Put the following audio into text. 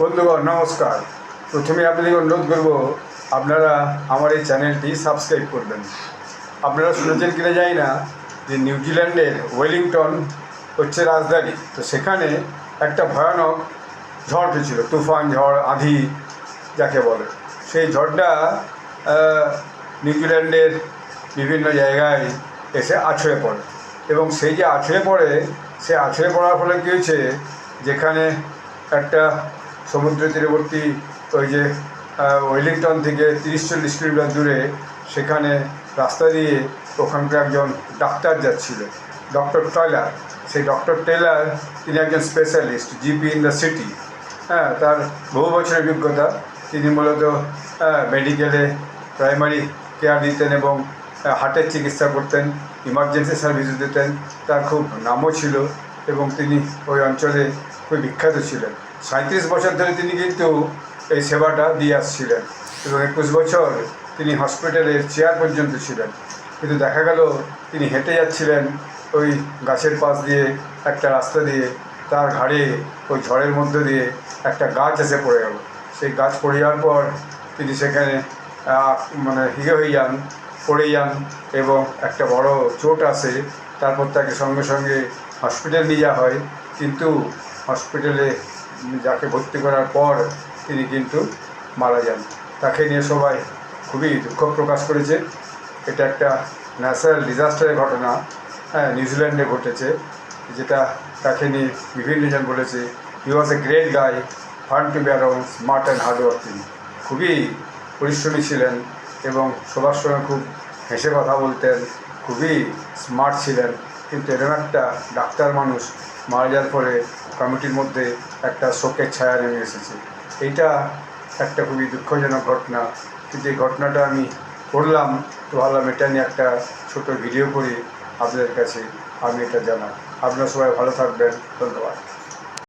বন্ধুগণ, নমস্কার। প্রথমে আপনাদের অনুরোধ করব, আপনারা আমার এই চ্যানেলটি সাবস্ক্রাইব করবেন। আপনারা শুনেছেন কিনা জানি না যে নিউজিল্যান্ডের ওয়েলিংটন হচ্ছে রাজধানী। তো সেখানে একটা ভয়ানক ঝড় হয়েছিল, তুফান, ঝড়, আঁধি, যাকে বলে। সেই ঝড়টা নিউজিল্যান্ডের বিভিন্ন জায়গায় এসে আছড়ে পড়ে। এবং সেই যে আছড়ে পড়ে, সে আছড়ে পড়ার ফলে কী হয়েছে? যেখানে একটা সমুদ্র তীরবর্তী ওই যে ওয়েলিংটন থেকে তিরিশ চল্লিশ কিলোমিটার দূরে সেখানে রাস্তা দিয়ে ওখানকার একজন ডাক্তার যাচ্ছিল, ডক্টর টয়লার সেই ডক্টর টেলার তিনি একজন specialist, GP in the city. হ্যাঁ তার বহু বছরের অভিজ্ঞতা। তিনি মূলত মেডিকেলে প্রাইমারি কেয়ার দিতেন এবং হার্টের চিকিৎসা করতেন, ইমার্জেন্সি সার্ভিস দিতেন। তার খুব নামও ছিল এবং তিনি ওই অঞ্চলে খুব বিখ্যাত ছিলেন। সাঁত্রিশ বছর ধরে তিনি কিন্তু এই সেবাটা দিয়ে আসছিলেন এবং একুশ বছর তিনি হসপিটালের চেয়ার পর্যন্ত ছিলেন। কিন্তু দেখা গেল তিনি হেঁটে যাচ্ছিলেন ওই গাছের পাশ দিয়ে, একটা রাস্তা দিয়ে, তার ঘাড়ে, ওই ঝড়ের মধ্যে দিয়ে একটা গাছ এসে পড়ে গেল। সেই গাছ পড়ে যাওয়ার পর তিনি সেখানে মানে হিগে হয়ে যান, পড়ে যান এবং একটা বড় চোট আসে, তারপর তাকে সঙ্গে সঙ্গে হসপিটাল নিয়ে যাওয়া হয়। কিন্তু হসপিটালে যাকে ভর্তি করার পর তিনি কিন্তু মারা যান। তাকে নিয়ে সবাই খুবই দুঃখ প্রকাশ করেছে। এটা একটা ন্যাচারাল ডিজাস্টারের ঘটনা হ্যাঁ নিউজিল্যান্ডে ঘটেছে, যেটা তাকে নিয়ে বিভিন্ন জন বলেছে। He was a great guy fun to be smart and hard working খুবই পরিশ্রমী ছিলেন এবং সবার সঙ্গে খুব হেসে কথা বলতেন, খুবই স্মার্ট ছিলেন। কিন্তু এরকম একটা ডাক্তার মানুষ মারা যাওয়ার পরে কমিটির মধ্যে একটা শোকের ছায়া নেমে এসেছে। এইটা একটা খুবই দুঃখজনক ঘটনা। কিন্তু এই ঘটনাটা আমি পড়লাম তো ভাবলাম এটা নিয়ে একটা ছোট ভিডিও করি আপনাদের কাছে আমি এটা জানাই আপনারা সবাই ভালো থাকবেন। ধন্যবাদ।